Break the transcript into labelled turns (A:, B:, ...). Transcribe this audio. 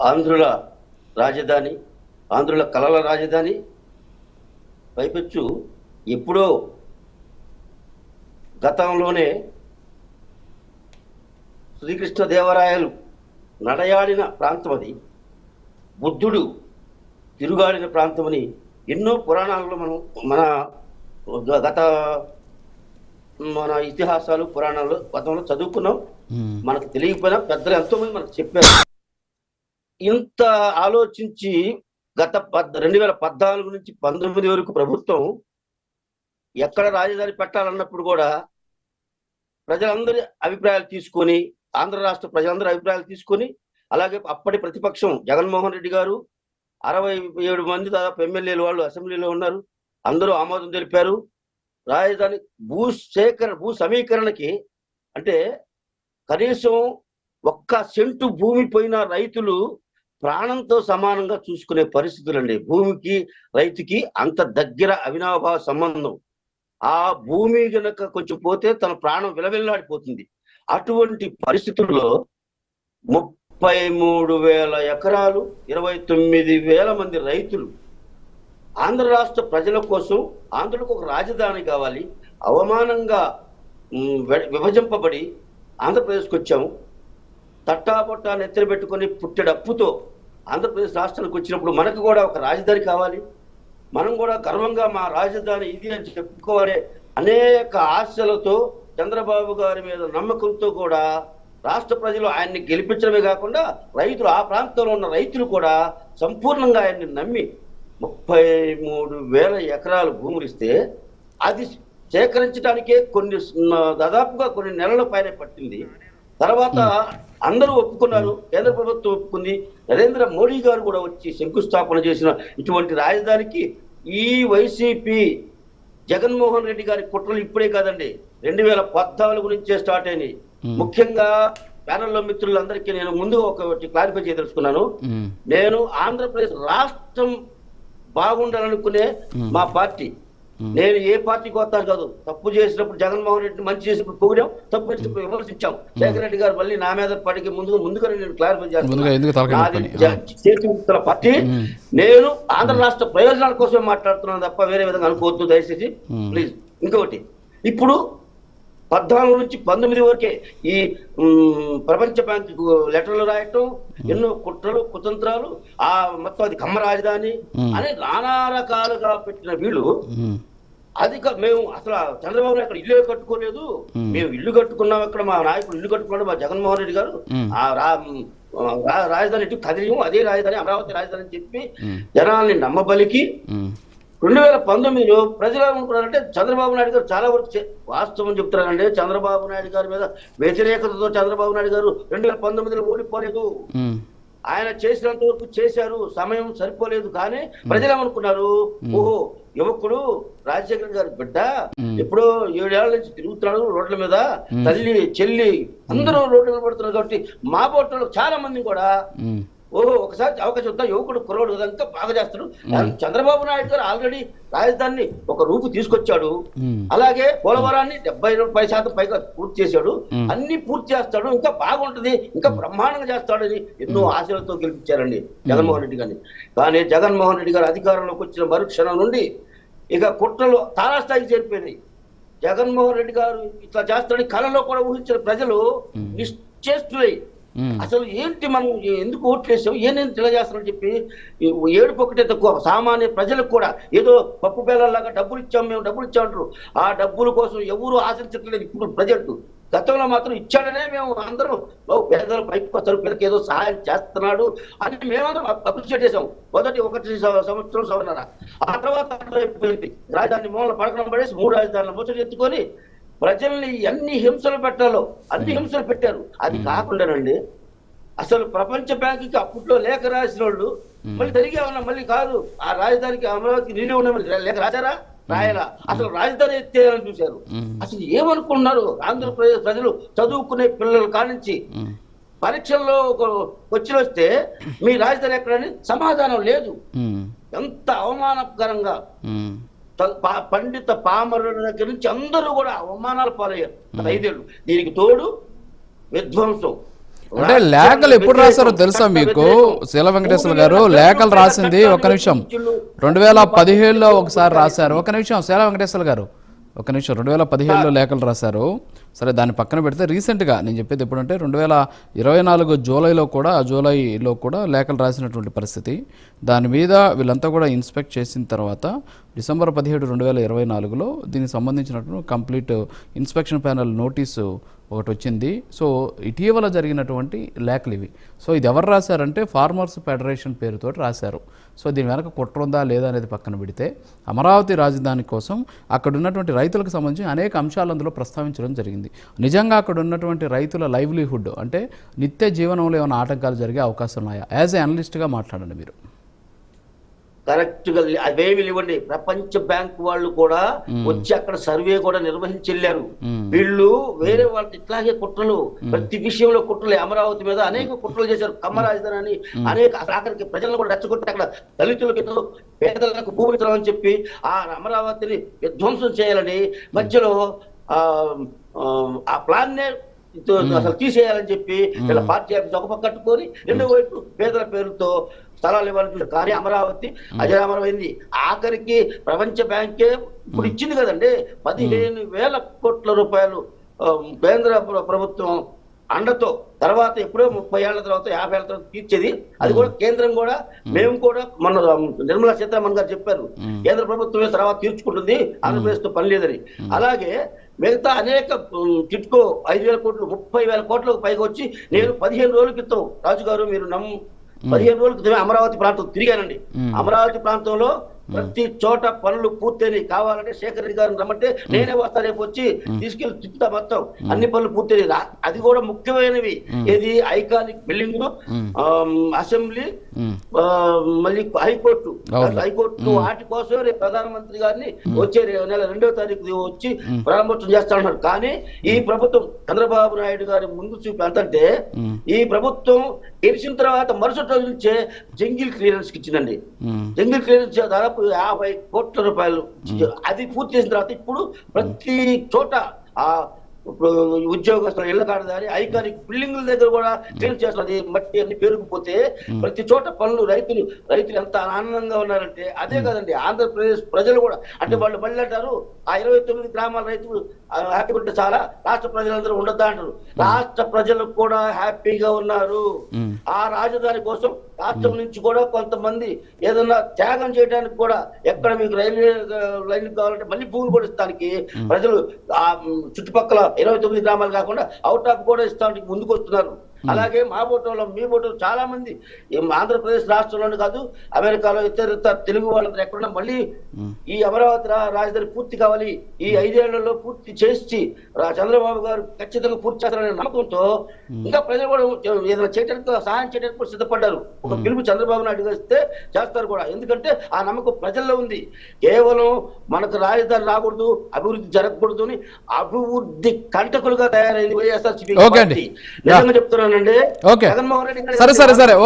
A: ఆంధ్రుల రాజధాని ఆంధ్రుల కళల రాజధాని. పైపెచ్చు ఎప్పుడో గతంలోనే శ్రీకృష్ణ దేవరాయలు నడయాడిన ప్రాంతం అది. బుద్ధుడు తిరుగాడిన ప్రాంతమని ఎన్నో పురాణాలలో మనం మన గత మన ఇతిహాసాలు పురాణాలు గతంలో చదువుకున్నాం. మనకు తెలియకపోయినా పెద్దలు ఎంతో మంది మనకు చెప్పారు. ఇంత ఆలోచించి గత పద్ రెండు వేల పద్నాలుగు నుంచి పంతొమ్మిది వరకు ప్రభుత్వం ఎక్కడ రాజధాని పెట్టాలన్నప్పుడు కూడా ప్రజలందరి అభిప్రాయాలు తీసుకొని ఆంధ్ర రాష్ట్ర ప్రజలందరి అభిప్రాయాలు తీసుకొని అలాగే అప్పటి ప్రతిపక్షం జగన్మోహన్ రెడ్డి గారు అరవై ఏడు మంది దాదాపు ఎమ్మెల్యేలు వాళ్ళు అసెంబ్లీలో ఉన్నారు. అందరూ ఆమోదం తెలిపారు. రాజధాని భూ సేకరణ భూ సమీకరణకి అంటే కనీసం ఒక్క సెంటు భూమి పోయిన రైతులు ప్రాణంతో సమానంగా చూసుకునే పరిస్థితులండి. భూమికి రైతుకి అంత దగ్గర అవినాభావ సంబంధం. ఆ భూమి గనక కొంచెం పోతే తన ప్రాణం విలవిల్లాడిపోతుంది. అటువంటి పరిస్థితుల్లో ముప్పై మూడు వేల ఎకరాలు ఇరవై తొమ్మిది వేల మంది రైతులు ఆంధ్ర రాష్ట్ర ప్రజల కోసం ఆంధ్రులకు ఒక రాజధాని కావాలి అవమానంగా విభజింపబడి ఆంధ్రప్రదేశ్కి వచ్చాము తట్టాపొట్టా నెత్తిన పెట్టుకొని పుట్టెడప్పుతో ఆంధ్రప్రదేశ్ రాష్ట్రానికి వచ్చినప్పుడు మనకు కూడా ఒక రాజధాని కావాలి. మనం కూడా గర్వంగా మా రాజధాని ఇది అని చెప్పుకోవాలి అనేక ఆశలతో చంద్రబాబు గారి మీద నమ్మకంతో కూడా రాష్ట్ర ప్రజలు ఆయన్ని గెలిపించడమే కాకుండా రైతులు ఆ ప్రాంతంలో ఉన్న రైతులు కూడా సంపూర్ణంగా ఆయన్ని నమ్మి ముప్పై మూడు వేల ఎకరాలు భూములు ఇస్తే అది సేకరించడానికే కొన్ని దాదాపుగా కొన్ని నెలల పైన పట్టింది. తర్వాత అందరూ ఒప్పుకున్నారు. కేంద్ర ప్రభుత్వం ఒప్పుకుంది. నరేంద్ర మోడీ గారు కూడా వచ్చి శంకుస్థాపన చేసిన ఇటువంటి రాజధానికి ఈ వైసీపీ జగన్మోహన్ రెడ్డి గారి కుట్రలు ఇప్పుడే కాదండి. రెండు వేల పద్నాలుగు నుంచే స్టార్ట్ అయినాయి. ముఖ్యంగా ప్యానల్లో మిత్రులందరికీ నేను ముందు ఒకటి క్లారిఫై చేయదలుచుకున్నాను. నేను ఆంధ్రప్రదేశ్ రాష్ట్రం బాగుండాలనుకునే. మా పార్టీ. నేను ఏ పార్టీకి వస్తాను కాదు. తప్పు చేసినప్పుడు జగన్మోహన్ రెడ్డి మంచి చేసినప్పుడు పొగిడాం తప్పు చేసినప్పుడు విమర్శించాం. శేఖర్ రెడ్డి గారు మళ్ళీ నా మీద పడికి ముందు ముందుగానే నేను క్లారిఫై
B: ముందుగా
A: చేతివృత్తుల పార్టీ. నేను ఆంధ్ర రాష్ట్ర ప్రయోజనాల కోసమే మాట్లాడుతున్నాను తప్ప వేరే విధంగా అనుకోవద్దు దయచేసి. ప్లీజ్ ఇంకొకటి. ఇప్పుడు పద్నాలుగు నుంచి పంతొమ్మిది వరకే ఈ ప్రపంచ బ్యాంక్ లెటర్లు రాయటం ఎన్నో కుట్రలు కుతంత్రాలు ఆ మొత్తం అది కమ్మ రాజధాని. అని నానా రకాలుగా పెట్టిన వీళ్ళు అది మేము అసలు చంద్రబాబు నాయుడు అక్కడ ఇల్లు కట్టుకోలేదు. మేము ఇల్లు కట్టుకున్నాం అక్కడ మా నాయకుడు ఇల్లు కట్టుకున్నాడు మా జగన్మోహన్ రెడ్డి గారు. ఆ రాజధాని ఇటు కదిలిము అదే రాజధాని అమరావతి రాజధాని అని చెప్పి జనాల్ని నమ్మబలికి రెండు వేల పంతొమ్మిదిలో ప్రజలు ఏమనుకున్నారంటే చంద్రబాబు నాయుడు గారు చాలా వరకు వాస్తవం చెప్తున్నారంటే చంద్రబాబు నాయుడు గారి మీద వ్యతిరేకతతో చంద్రబాబు నాయుడు గారు రెండు వేల పంతొమ్మిదిలో ఓడిపోలేదు. ఆయన చేసినంత వరకు చేశారు సమయం సరిపోలేదు కానీ ప్రజలు ఏమనుకున్నారు ఓహో యువకుడు రాజశేఖర్ గారి బిడ్డ. ఎప్పుడో ఏడేళ్ళ నుంచి తిరుగుతున్నాడు రోడ్ల మీద. తల్లి చెల్లి అందరూ రోడ్ల మీద పడుతున్నారు కాబట్టి మా బోట్లో చాలా మంది కూడా ఓహో ఒకసారి అవకాశం వద్దా యువకుడు కురవాడు ఇంకా బాగా చేస్తాడు. చంద్రబాబు నాయుడు గారు ఆల్రెడీ రాజధానిని ఒక రూపు తీసుకొచ్చాడు. అలాగే పోలవరాన్ని డెబ్బై పై శాతం పైగా పూర్తి చేశాడు. అన్ని పూర్తి చేస్తాడు. ఇంకా బాగుంటది. ఇంకా బ్రహ్మాండంగా చేస్తాడని ఎన్నో ఆశలతో గెలిపించారండి జగన్మోహన్ రెడ్డి గారిని. కానీ జగన్మోహన్ రెడ్డి గారు అధికారంలోకి వచ్చిన మరుక్షణం నుండి ఇక కుట్రలు తారాస్థాయికి చేరిపోయినాయి. జగన్మోహన్ రెడ్డి గారు ఇట్లా చేస్తాడని కళలో కూడా ఊహించిన ప్రజలు. నిశ్చేష్టులై
B: ఉమ్,
A: అసలు ఏంటి మనం ఎందుకు ఓట్లు వేసాం? ఏం ఇలా చెప్పి ఏడుపు ఒకటే తక్కువ. సామాన్య ప్రజలకు కూడా ఏదో పప్పు బేలలాగా డబ్బులు ఇచ్చాం మేము డబ్బులు ఇచ్చామంటారు. ఆ డబ్బుల కోసం ఎవరు ఆశించట్లేదు ఇప్పుడు ప్రజెంట్ గతంలో మాత్రం ఇచ్చాడనే మేము అందరం. పేదలు పైకి వస్తారు పిల్లకి ఏదో సహాయం చేస్తున్నాడు అని మేమందరం అప్రిషియేట్ చేసాం మొదటి ఒకటి సంవత్సరం సవరణ. ఆ తర్వాత అయిపోయింది రాజధాని మూల పడకడం పడేసి మూడు రాజధానులు ముచ్చట ఎత్తుకొని ప్రజల్ని ఎన్ని హింసలు పెట్టాలో అన్ని హింసలు పెట్టారు. అది కాకుండానండి అసలు ప్రపంచ బ్యాంకుకి అప్పట్లో లేఖ రాసిన వాళ్ళు మళ్ళీ తిరిగి ఏమన్నా మళ్ళీ కాదు ఆ రాజధానికి అమరావతికి నీళ్ళు ఉన్న మళ్ళీ. లేఖ రాశారా? రాయరా అసలు రాజధాని ఎత్తేయాలని చూశారు. అసలు ఏమనుకున్నారు ఆంధ్రప్రదేశ్ ప్రజలు చదువుకునే పిల్లల కానించి పరీక్షల్లో ఒక వచ్చిన వస్తే మీ రాజధాని ఎక్కడని సమాధానం లేదు. ఎంత అవమానకరంగా. పండిత పామరుల దగ్గర నుంచి అందరూ కూడా అవమానాలు పాలయ్యారు. ఐదేళ్ళు. దీనికి తోడు విధ్వంసం.
B: అంటే లేఖలు ఎప్పుడు రాశారో తెలుసా మీకు? శీల వెంకటేశ్వర గారు లేఖలు రాసింది ఒక నిమిషం. రెండు వేల పదిహేడులో ఒకసారి రాశారు. ఒక నిమిషం శీల వెంకటేశ్వర గారు. ఒక నిమిషం. రెండు వేల పదిహేడులో లేఖలు రాశారు. సరే దాన్ని పక్కన పెడితే రీసెంట్గా నేను చెప్పేది ఎప్పుడంటే రెండు వేల ఇరవై నాలుగు జూలైలో కూడా ఆ జూలైలో కూడా లేఖలు రాసినటువంటి పరిస్థితి. దాని మీద వీళ్ళంతా కూడా ఇన్స్పెక్ట్ చేసిన తర్వాత డిసెంబర్ పదిహేడు రెండు వేల ఇరవై నాలుగులో దీనికి సంబంధించినటువంటి కంప్లీట్ ఇన్స్పెక్షన్ ప్యానల్ నోటీసు ఒకటి వచ్చింది సో ఇటీవల జరిగినటువంటి లేఖలు ఇవి. సో ఇది ఎవరు రాశారంటే ఫార్మర్స్ ఫెడరేషన్ పేరుతో రాశారు. సో దీని వెనక కుట్ర ఉందా లేదా అనేది పక్కన పెడితే అమరావతి రాజధాని కోసం అక్కడ ఉన్నటువంటి రైతులకు సంబంధించి అనేక అంశాలు అందులో ప్రస్తావించడం జరిగింది. నిజంగా అక్కడ ఉన్నటువంటి రైతుల లైవ్లీహుడ్ అంటే నిత్య జీవనంలో ఏమైనా ఆటంకాలు జరిగే అవకాశం ఉన్నాయా? యాజ్ ఏ అనలిస్ట్గా మాట్లాడండి మీరు.
A: కరెక్ట్గా అవేమి లేవండి. ప్రపంచ బ్యాంక్ వాళ్ళు కూడా వచ్చి అక్కడ సర్వే కూడా నిర్వహించి వెళ్ళారు. వీళ్ళు వేరే వాళ్ళు ఇట్లాగే కుట్రలు ప్రతి విషయంలో కుట్రలు అమరావతి మీద అనేక కుట్రలు చేశారు. కమ్మ రాజధాని అని అనేక ఆఖరికి ప్రజలను కూడా రెచ్చగొట్టి అక్కడ దళితులకు ఇతరులు పేదలకు భూములు ఇతరులని చెప్పి ఆ అమరావతిని విధ్వంసం చేయాలని మధ్యలో ఆ ప్లాన్ నే అసలు తీసేయాలని చెప్పి వీళ్ళ పార్టీ ఆఫీస్ ఒక పక్క కట్టుకొని రెండో వైపు పేదల పేరుతో స్థలాలు ఇవ్వాలని చూశారు. కానీ అమరావతి అజరామరమైంది. ఆఖరికి ప్రపంచ బ్యాంకే ఇప్పుడు ఇచ్చింది కదండి. పదిహేను వేల కోట్ల రూపాయలు కేంద్ర ప్ర- ప్రభుత్వం అండతో తర్వాత ఎప్పుడో ముప్పై ఏళ్ళ తర్వాత యాభై ఏళ్ళ తర్వాత తీర్చేది. అది కూడా కేంద్రం కూడా మేము. కూడా మన నిర్మలా సీతారామన్ గారు చెప్పారు. కేంద్ర ప్రభుత్వమే తర్వాత తీర్చుకుంటుంది. ఆంధ్రప్రదేశ్తో పని లేదని. అలాగే మిగతా అనేక టిట్కో ఐదు వేల కోట్లు ముప్పై వేల కోట్లకు పైగా వచ్చి నేను పదిహేను రోజుల క్రితం రాజు గారు మీరు నమ్ము పదిహేను రోజుల క్రితమే అమరావతి ప్రాంతం తిరిగానండి. అమరావతి ప్రాంతంలో ప్రతి చోట పనులు పూర్తయినాయి. కావాలంటే శేఖర్ రెడ్డి గారిని రమ్మంటే నేనే వస్తా రేపు వచ్చి తీసుకెళ్ళి తిప్పుతా మొత్తం. అన్ని పనులు పూర్తయినాయి. అది కూడా ముఖ్యమైనవి. ఏది? Iconic building. అసెంబ్లీ మళ్ళీ హైకోర్టు. హైకోర్టు వాటి కోసం రేపు ప్రధానమంత్రి గారిని వచ్చే నెల రెండో తారీఖు వచ్చి ప్రారంభోత్సవం చేస్తా ఉన్నారు కానీ ఈ ప్రభుత్వం చంద్రబాబు నాయుడు గారి ముందు చూపి
B: మ్మ్.
A: ఈ ప్రభుత్వం గెలిచిన తర్వాత మరుసటి రోజు నుంచే జంగిల్ క్లియరెన్స్ ఇచ్చిందండి. జంగిల్ క్లియరెన్స్ దాదాపు యాభై కోట్ల రూపాయలు అది పూర్తి చేసిన తర్వాత ఇప్పుడు ప్రతి చోట ఆ ఇప్పుడు ఉద్యోగస్తుల ఇళ్ళ కాడదారి ఐకానిక్ బిల్డింగుల దగ్గర కూడా క్లీన్ చేస్తున్నది మట్టి అన్ని పెరిగిపోతే ప్రతి చోట పనులు రైతులు రైతులు ఎంత ఆనందంగా ఉన్నారంటే అదే కదండి. ఆంధ్రప్రదేశ్ ప్రజలు కూడా అంటే వాళ్ళు మళ్ళీ అంటారు ఆ ఇరవై తొమ్మిది గ్రామాల రైతులు హ్యాపీగా ఉంటే చాలా రాష్ట్ర ప్రజలందరూ ఉండద్దా అంటారు. రాష్ట్ర ప్రజలు కూడా హ్యాపీగా ఉన్నారు. ఆ రాజధాని కోసం రాష్ట్రం నుంచి కూడా కొంతమంది ఏదన్నా త్యాగం చేయడానికి కూడా ఎక్కడ మీకు రైల్వే లైన్ కావాలంటే మళ్ళీ భూములు కూడా ఇస్తానికి ప్రజలు ఆ చుట్టుపక్కల ఇరవై తొమ్మిది గ్రామాలు కాకుండా అవుట్ ఆఫ్ కూడా ఇస్తానికి ముందుకు వస్తున్నారు అలాగే మా బోటోలో మీ బోటోలో చాలా మంది. ఆంధ్రప్రదేశ్ రాష్ట్రంలోనే కాదు అమెరికాలో ఇతర ఇతర తెలుగు వాళ్ళందరూ ఎక్కడున్నా మళ్ళీ ఈ అమరావతి రాజధాని పూర్తి కావాలి. ఈ ఐదేళ్ళలో పూర్తి చేసి చంద్రబాబు గారు ఖచ్చితంగా పూర్తి చేస్తారనే నమ్మకంతో ఇంకా ప్రజలు కూడా ఏదైనా చేయడానికి సహాయం చేయడానికి కూడా సిద్ధపడ్డారు. ఒక పిలుపు చంద్రబాబు నాయుడు గారు చేస్తారు కూడా. ఎందుకంటే ఆ నమ్మకం ప్రజల్లో ఉంది. కేవలం మనకు రాజధాని రాకూడదు అభివృద్ధి జరగకూడదు అని అభివృద్ధి కంటకులుగా తయారైంది. పార్టీ. నిజంగా చెప్తున్నానండి
B: ఓకే. సరే సరే సరే.